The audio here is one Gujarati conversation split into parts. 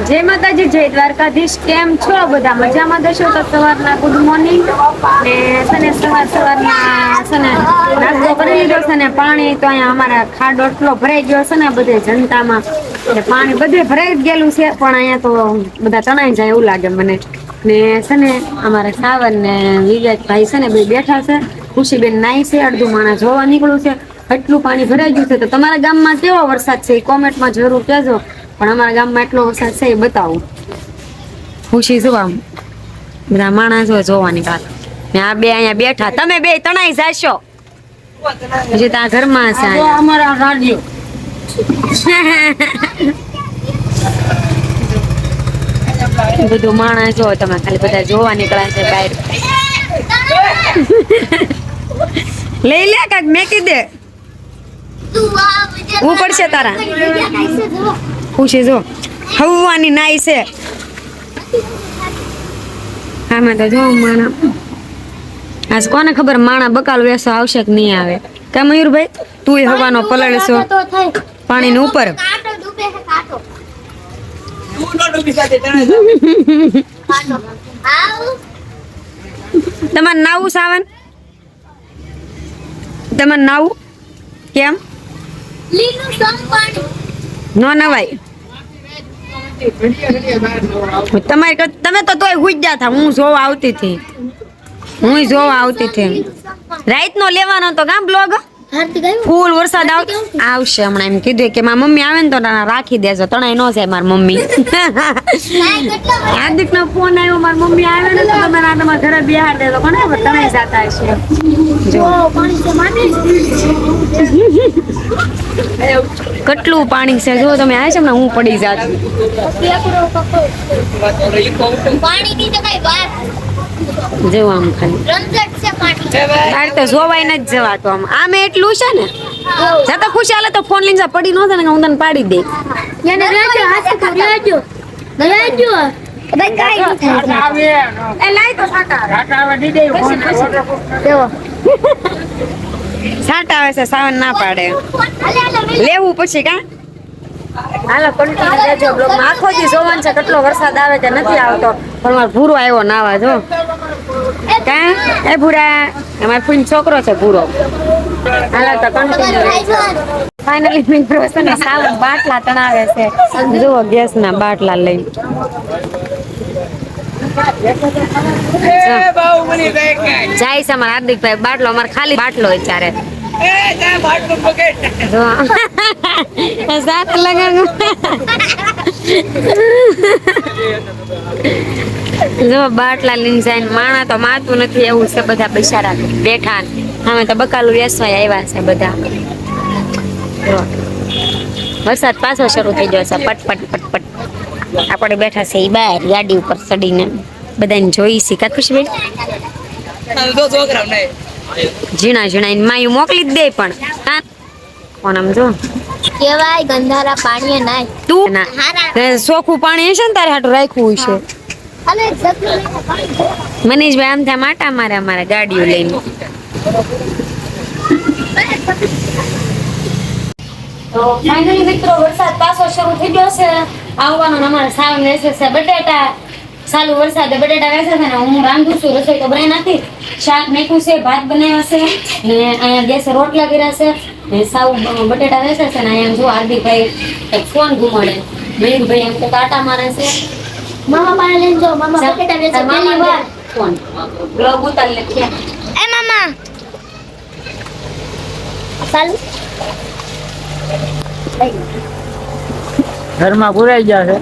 જય માતાજી, જય દ્વારકાધીશ. કેમ છો બધા? મજામાં દશો તો સવારના ગુડ મોર્નિંગ ને સને સવાર સવારના સને નાસ્તો લીધો છે ને પાણી તો અહીંયા અમારા ખાડો એટલો ભરાઈ ગયો છે ને બધે જનતામાં. એટલે પાણી બધે ભરાઈ ગયેલું છે, પણ અહીંયા તો બધા તણાઈ જાય એવું લાગે મને. ને છે ને અમારા સાવર ને વિવેકભાઈ છે ને બે બેઠા છે. ખુશીબેન નાઈ છે, અડધું માણસ જોવા નીકળ્યું છે. એટલું પાણી ભરાઈ ગયું છે. તો તમારા ગામમાં કેવો વરસાદ છે? એ કોમેન્ટમાં જરૂર કહેજો. પણ અમારા ગામમાં એટલો વરસાદ છે એ બતાવું. ખુશી શું આમ? બધા માણસો જોવાની કાલ ને આ બે અહીંયા બેઠા. તમે બે તણાઈ જાશો. હજી ત્યાં ઘરમાં છે અમારા રાડિયો બધું માણસ જો તમે ખાલી બધા જોવા નીકળ્યા છે બહાર. લઈ લે કાક મેકી દે. હું પડશે તારા? ખુશી જો. હવાની નાઈ છે. આમાં તો જો માણા. આજ કોને ખબર માણા બકાલ વેસો આવશે કે નહીં આવે? કા મયુરભાઈ તું હવાનો પલળશો પાણી ઉપર. તમારે નાવું સાવન તમારે નાવું? કેમ? ન નવાય. તમારે તમે તો તોય ગયા હતા હું જોવા આવતી હતી. હું જોવા આવતી હતી. રાઈત નો લેવાનો તો કામ બ્લોગ? ફૂલ વરસાદ આવ આવશે હમણાં એમ કીધું કે મારી મમ્મી આવે ને તો રાખી દેજો તણાઈ ન જાય મારી મમ્મી. હાર્દિક નો ફોન આવ્યો મારી મમ્મી આવે ને તો તમે ના તમારા ઘરે બિહાર દેજો કોને તણાઈ જતા હશે. કેટલું પાણી છે? જો તમે આવે છે ને હું પડી જાત. પાણી ની તો કઈ વાત જો આમ ખાલી તારે તો જોવાય ન જ જવાતું આમ. આમે એટલું છે ને? જતા ખુશી હાલે તો ફોન લઈને પડી ન થાય ને હું તને પાડી દે. સાટા. આવે દીદે ફોન દેવો સાટા આવે છે સાવન ના પાડે. લેવું પછી કા? હાલો કન્ટિન્યુ રહેજો બ્લોગમાં આખો દી જોવાનું છે કેટલો વરસાદ આવે કે નથી આવતો. પણ મારો ભૂરો આવ્યો નાવા જો. કા? એ ભૂરા અમાર ફૂઈન છોકરો છે ભૂરો. હાલો તો કન્ટિન્યુ ફાઇનલી મિત્રો છે ને સાવન બાટલા તણાવે છે. જુઓ ગેસ ના બાટલા દેખાય. જાય છે અમારા હાર્દિકભાઈ. બાટલો અમારે ખાલી બાટલો જો સાત લગાડ જો બાટલા લઈને જાય માણા તો માતું નથી એવું છે બધા બિચારા બેઠા. અમે તો બકાલું વેસવા આવ્યા છે બધા. વરસાદ પાછો શરૂ થઈ ગયો છે પટ પટ પટ પટ. આપણે બેઠા છે એ બહાર ગાડી ઉપર ચડીને. બધાને જોઈ છે. કા નહીં ઝીણા ઝીણા માયું મોકલી જ દે પણ. હા આમ જો. કેવાય ગંધારા પાણીએ નાય. તું ના. તે પાણી હશે ને તારે હાટું લઈને પાણી મનીષભાઈ આમ ત્યાં માટા મારે અમારા ગાડીઓ લઈને. તો ફાઇનલી મિત્રો વરસાદ પાછો શરૂ થઈ ગયો છે. આવવાનો અમારે સાવ વેસે છે બટેટા. સારું વરસાદે બટેટા વેસે છે ને હું રાંધું છું રસોઈ તો બનાવી નથી શાક મેકું છે ભાત બનાવ્યા છે. ને અહીંયા ગેસે રોટલા કર્યા છે. ને સાવ બટેટા વેસે છે ને અહીંયા જો હાર્દિકભાઈ એક ફોન ઘુમાડે મયુરભાઈ એમ તો કાંટા મારે છે મામા પાસે લઈને જો મામા બટેટા વેચે પહેલી વાર. ફોન. બ્લોગ ઉતારી લખ્યા એ મામા. ચાલુ. ઘરમાં પુરાઈ ગયા છે.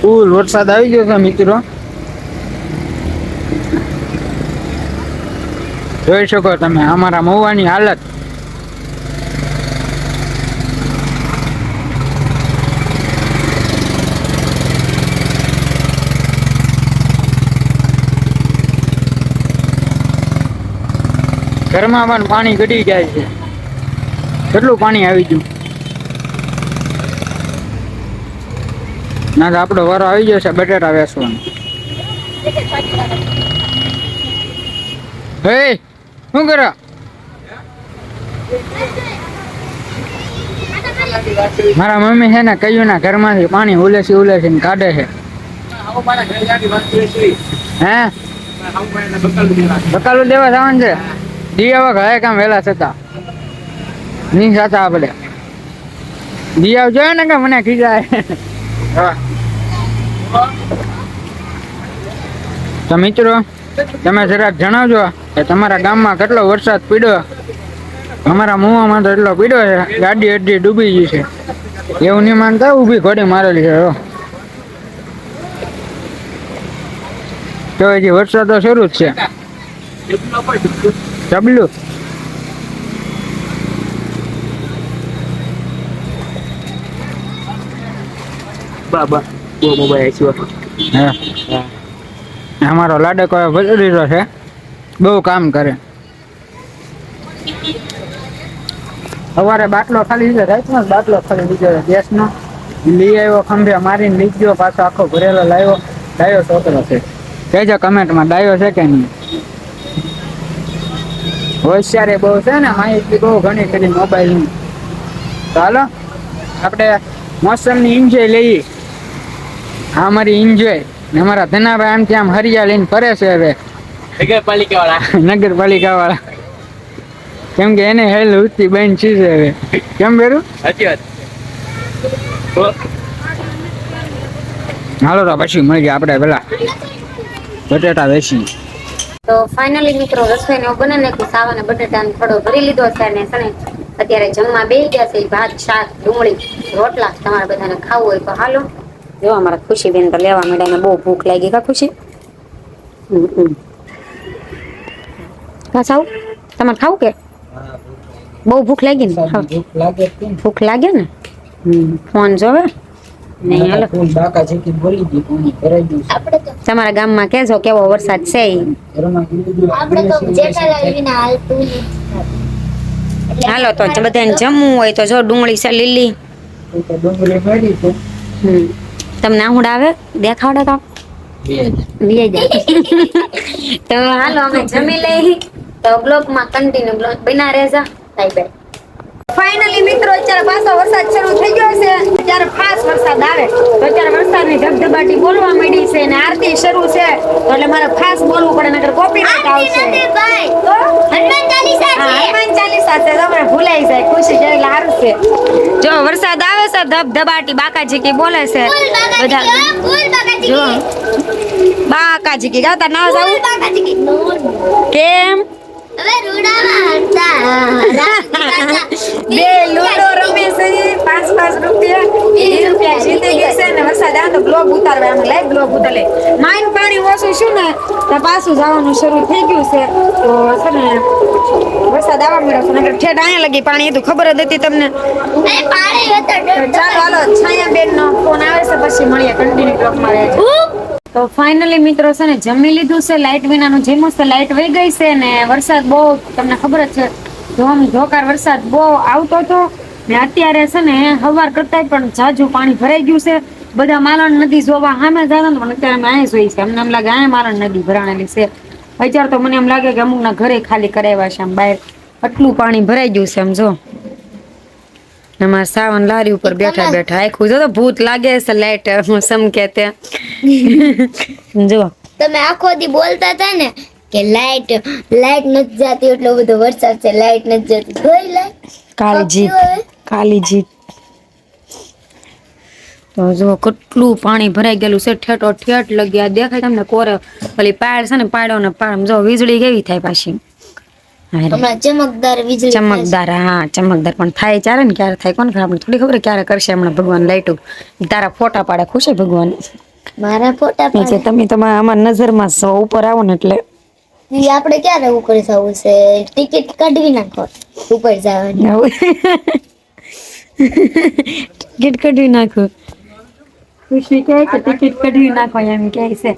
ફૂલ વરસાદ આવી ગયો છે મિત્રો. જોઈ શકો તમે અમારા મહુવાની હાલત. ઘરમાં પણ પાણી ઘટી જાય છે. કેટલું પાણી આવી ગયું? ના આપણો વારો આવી ગયો છે બટેટા વેસવાનું. હે! શું કરો? મારા મમ્મી છે ને કયું ના ઘરમાંથી પાણી ઉલેસી ઉલેસી કાઢે છે. હે? બકાલું દેવા જવાનું છે? દી હવે ઘરે કામ વહેલા થતા. ની સાથે આપણે. દિયા જોયો ને કે મને ખીજાય. તો મિત્રો તમે જરાક જણાવજો. કે તમારા ગામમાં કેટલો વરસાદ પીડ્યો? અમારા મુવામાં તો એટલો પીડ્યો છે ગાડી અડધી ડૂબી ગઈ છે. એવું નહીં માનતા ઊભી ઘોડી મારેલી છે. તો હજી વરસાદ તો શરૂ જ છે. ડબલું. બાબા મોબાઈલ હા. અમારો લાડકો ભરી છે. બહુ કામ કરે. સવારે બાટલો ખાલી છે, રાતનો બાટલો ખાલી લીધો ગેસનો. લઈ આવ્યો ખંભે, મારીને લઈ ગયો, પાછો આખો ભરેલો લાવ્યો. ડાયો છોકરો છે. કહેજો કમેન્ટમાં, ડાયો છે કે નહીં? હોશિયારી બહુ છે ને માહિતી બહુ ઘણી કરી મોબાઈલની ચાલો આપણે મોસમની એન્જોય લઈએ. આ અમારી એન્જોય ને અમારા ધનાભાઈ આમ લઈને ફરે છે હવે. નગરપાલિકા વાળા નગરપાલિકા વાળા કેમ કે એને હેલ ઉઠતી બેન છે હવે. કેમ બેરું? સાચી વાત. હાલો તો પછી મળી આપણે પેલા બટેટા વેચી તો ફાઇનલી મિત્રો રસોઈને નો બને નાખ્યું સાવ અને બટેટાનો થોડો ભરી લીધો છે અને છે અત્યારે જમવા બેસી ગયા છે ભાત શાક ડુંગળી રોટલા તમારે બધાને ખાવું હોય તો હાલો. જો અમારા ખુશી બેન તો લેવા મળ્યા ને બહુ ભૂખ લાગી કા ખુશી? હમ, કા સાવ? તમારે ખાવું કે? બહુ ભૂખ લાગી ને? ભૂખ લાગે ને. હમ, ફોન જોવે? નહીં હાલો. બાકા છે કે બોલી દી પાણી ભરાઈ ગયું આપણે તો તમારા ગામમાં કેજો કેવો વરસાદ છે હાલો તો બધાને જમવું હોય તો જો ડુંગળી છે લીલી. તમને આહુડ આવે? દેખાડે તો. તો હાલો અમે જમી લઈ તો બ્લોગમાં કન્ટિન્યુ બ્લોગ બના રહેજા બાય બાય ફાઇનલી મિત્રો અત્યારે પાછો વરસાદ શરૂ થઈ ગયો છે. અત્યારે ફાસ્ટ વરસાદ આવે. તો અત્યારે વરસાદની ધબધબાટી બોલવા માંડી છે અને આરતી શરૂ છે. તો એટલે મારે ફાસ્ટ બોલવું પડે નકર કોપીરાઈટ આવશે. તો? હનુમાન ચાલીસા છે. હનુમાન ચાલીસા છે. તમને ભૂલાઈ જાય ખુશી જાય એટલે હારું છે. જો વરસાદ આવે છે ધબધબાટી બાકાજી કી બોલે છે. બધા જો. કી. બાકાજી કી ગાતા ના જાવ. કેમ? બે લૂડો રમે છે. પાંચ પાંચ રૂપિયા. એ રૂપિયા જીતી ગઈ છે ને વરસાદ આવે તો બ્લોગ ઉતારવા. એમ લાઈવ બ્લોગ ઉતારે. માઇન પાણી ઓછું શું ને તો પાછું જવાનું શરૂ થઈ ગયું છે. તો છે ને વરસાદ આવવા મળ્યો છે. ઠેઠ અહીંયા લગી પાણી હતું. ખબર જ હતી તમને. ચાલો હાલો છાયા બેન નો ફોન આવે છે. પછી મળીએ. કન્ટિન્યુ માં રહેજો. તો ફાઇનલી મિત્રો છે ને જમી લીધું છે લાઇટ વિનાનું જેમ છે લાઇટ વહી ગઈ છે ને વરસાદ બહુ, તમને ખબર જ છે ધોમ ધોકાર વરસાદ બહુ આવતો હતો ને અત્યારે છે ને હવાર કરતા પણ જાજુ પાણી ભરાઈ ગયું છે. બધા માલણ નદી જોવા સામે જતા પણ અત્યારે અમે અહીં જોઈ છે અમને એમ લાગે અહીંયા મારણ નદી ભરાણેલી છે. અત્યારે તો મને એમ લાગે કે અમુકના ઘરે ખાલી કરાવ્યા છે, આમ બહાર. આટલું પાણી ભરાઈ ગયું છે, આમ જો. અમારા સાવન લારી ઉપર બેઠા બેઠા આખું જો તો ભૂત લાગે છે લાઈટ સમકે તે. જો તમે આખો દી બોલતા હતા ને કે લાઈટ લાઈટ નથી જતી એટલો બધો વરસાદ છે લાઈટ નથી જતી. ગઈ લાઈટ કાળી જીત કાલી જીત તો જો કેટલું પાણી ભરાઈ ગયેલું છે ઠેઠો ઠેઠ લગ્યા દેખાય તમને કોરે. પેલી પાડ છે ને પાડો ને પાડ જો વીજળી કેવી થાય પાછી. ચમકદાર વીજળી ચમકદાર હા ચમકદાર. પણ થાય ચાલે ને ક્યારે થાય કોને આપણે થોડી ખબર ક્યારે કરશે હમણાં ભગવાન લાઈટો. તારા ફોટા પાડે ખુશ છે ભગવાન. મારા ફોટા પાડે? તમે તમારા અમારા નજરમાં સો ઉપર આવો ને એટલે. આપણે ક્યારે ઉપર જવું છે? ટિકિટ કાઢવી નાખો. ઉપર જવાની. ટિકિટ કાઢવી નાખો. ખુશી કહે કે ટિકિટ કાઢવી નાખો એમ કહે છે.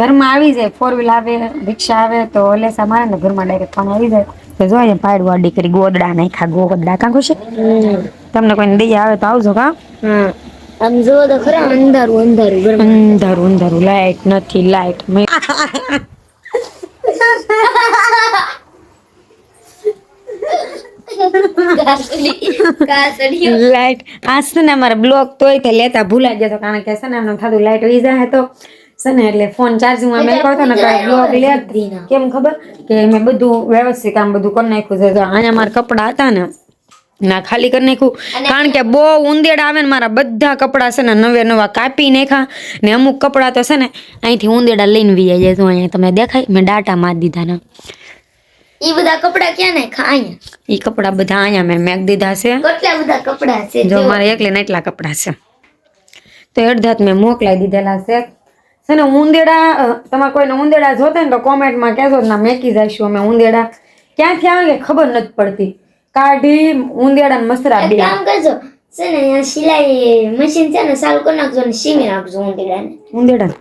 ઘરમાં આવી જાય ફોર વ્હીલ આવે રિક્ષા આવે તો લેસા મારે ને ઘરમાં ડાયરેક્ટ પણ આવી જાય. તો જો અહીંયા પાડ વાડી કરી ગોદડા નાખ્યા ગોદડા કાં ખુશી? તમને કોઈને દઈ આવે તો આવજો કા? આમ જો તો ખરા અંધારું અંધારું અંધારું અંધારું લાઈટ નથી લાઈટ લાઈટ આ છે ને અમારે બ્લોક તોય તો લેતા ભૂલાઈ તો કારણ કે છે ને એમને થતું લાઈટ વહી જાય તો છે ને એટલે ફોન ચાર્જિંગમાં મેં કહો ને તો બ્લોક લે કેમ ખબર? કે મેં બધું વ્યવસ્થિત આમ બધું કરી નાખ્યું છે. તો અહીંયા મારા કપડાં હતા ને ના ખાલી કરી નાખ્યું. કારણ કે બહુ ઉંદેડા આવે ને મારા બધા કપડાં છે ને નવે નવા કાપી નાખા ને અમુક કપડાં તો છે ને અહીંથી ઉંદેડા લઈને વી જાય. તો અહીંયા તમને દેખાય મેં ડાટા મારી દીધા ને. ઈ બધા કપડા ક્યાં ને અહીંયા. એ કપડાં બધા અહીંયા મેં મેક દીધા છે. કેટલા બધા કપડા છે? જો મારે એકલે ને એટલા કપડાં છે. તો અડધાત મેં મોકલાઈ દીધેલા છે. છે ને ઉંદેડા તમારે કોઈને ઉંદેડા જોતા ને તો કોમેન્ટમાં કહેજો ના મેકી જઈશું અમે ઉંદેડા. ક્યાંથી આવે કે ખબર નથી પડતી. કાઢી ઉંદેડા મસરા બે કામ કરજો. છે ને અહીંયા સિલાઈ મશીન છે ને સારું કરી નાખજો ને સીવી નાખજો ઊંડીડાને ઉંદેડા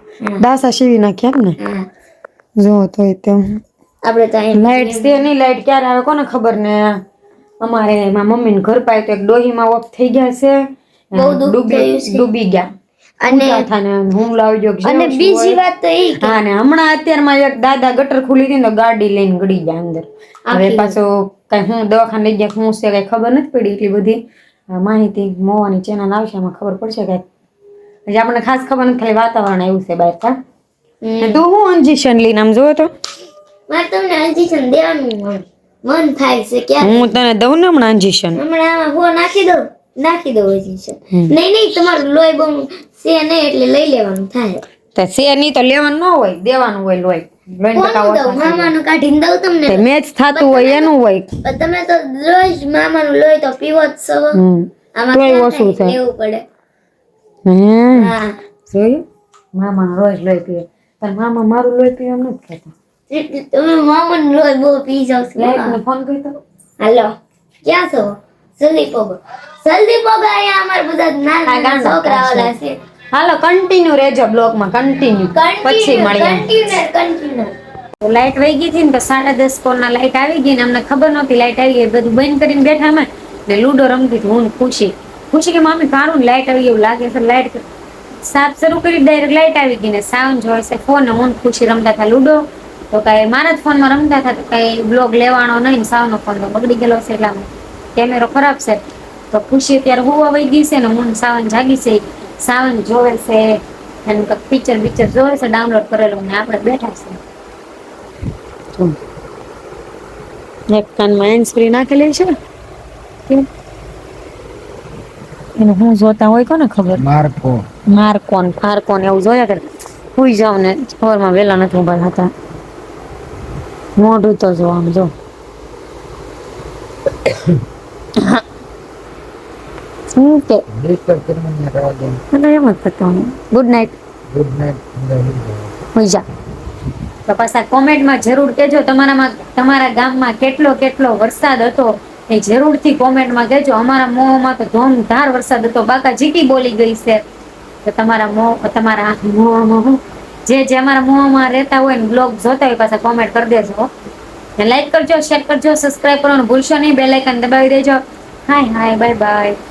દાસા સીવી નાખ્યા એમ ને જો તો તેમ. આપણે તો લાઈટ છે નહીં લાઈટ ક્યારે આવે કોને ખબર ને? અમારે એમાં મમ્મીને ઘર પાય તો એક ડોહીમાં ઓફ થઈ ગયા છે. ડૂબી છે. ડૂબી ગયા. અને થાને હુમલો આવી અને બીજી વાત તો એ કે હા ને હમણાં અત્યારમાં એક દાદા ગટર ખુલી હતી ને ગાડી લઈને ગળી ગયા અંદર. હવે પાછો કઈ હું દવાખાને લઈ ગયા હું છે કઈ ખબર નથી પડી એટલી બધી. માહિતી મોવાની ચેનલ આવશે એમાં ખબર પડશે કઈ. હજી આપણને ખાસ ખબર નથી ખાલી વાતાવરણ એવું છે બહાર કા. તું હું અંજીશન લઈને આમ જોવો તો? મારે તમને અંજીશન દેવાનું મન થાય છે ક્યારે હું તને દઉં ને હમણાં અંજીશન? હમણાં હું નાખી દો નાખી દો નહીં નહીં તમારું લોહી બહુ છે નહીં એટલે લઈ લેવાનું થાય. તે છે નહીં તો લેવાનું ન હોય દેવાનું હોય લોહી. મામાનું કાઢીને દઉં તમને? મેચ થતું હોય એનું હોય. તમે તો રોજ મામાનું લોહી તો પીવો જ છો. આમાં ઓછું લેવું પડે. હા. જોયું? મામા રોજ લોહી પીવે. પણ મામા મારું લોહી પીવે એમ નથી કહેતા. તમે મામાનું લોહી બહુ પી જાવ છો. ફોન કર્યો હાલો. ક્યાં છો? જલ્દી પોગો. જલ્દી પોગો અહીંયા અમારા બધા નાના હા, નાના ગાંડા છોકરા પાછળ. ઓલા છે. હાલો કન્ટિન્યુ રહેજો બ્લોગમાં કન્ટિન્યુ પછી મળીએ. કન્ટિન્યુઅર કન્ટિન્યુઅર લાઈટ વહી ગઈ હતી ને તો સાડા દસ કોરના લાઈટ આવી ગઈ ને અમને ખબર નહોતી લાઈટ આવી ગઈ બધું બંધ કરીને બેઠા અમે. ને લૂડો રમતી હું ને ખુશી. ખુશી કે મામી કારું લાઈટ આવી એવું લાગે છે લાઈટ સાફ શરૂ કરી ડાયરેક્ટ લાઈટ આવી ગઈ ને સાવન જોઈ છે ફોન હું ને ખુશી રમતા હતા લૂડો. તો કઈ મારા જ ફોનમાં રમતા હતા તો કઈ બ્લોગ લેવાનો નહીં સાવ સાવનો ફોન તો બગડી ગયેલો છે એટલે કેમેરો ખરાબ છે. તો ખુશી અત્યારે હોવા વહી ગઈ છે ને હું સાવન જાગી છે. સાવન જોવે છે એનું કંઈક પિક્ચર પિક્ચર જોવે છે ડાઉનલોડ કરેલું ને આપણે બેઠા છે. એક કાનમાં હેન્ડ ફ્રી નાખેલી છે? કેમ? એને હું જોતા હોય કોને ખબર? માર્કો મારકોન ફારકોન એવું જોયા કરે. સુઈ જાવ ને સવારમાં વહેલા નથી ઊભા થતા. મોઢું તો જો આમ જો. થતું ગુડ નાઇટ ગુડ નાઇટ હોઈ તો પાછા કોમેન્ટમાં જરૂર કેજો તમારામાં તમારા ગામમાં કેટલો કેટલો વરસાદ હતો એ જરૂરથી કોમેન્ટમાં કહેજો. અમારા મોંમાં તો ધોમધાર વરસાદ હતો. બાકા જીકી બોલી ગઈ છે. તો તમારા મોં તમારા મોમાં હું જે જે અમારા મોંમાં રહેતા હોય ને બ્લોગ જોતા હોય પાછા કોમેન્ટ કરી દેજો. લાઈક કરજો શેર કરજો સબસ્ક્રાઈબ કરવાનું ભૂલશો નહીં બેલ આઇકન દબાવી દેજો. હાય હાય બાય બાય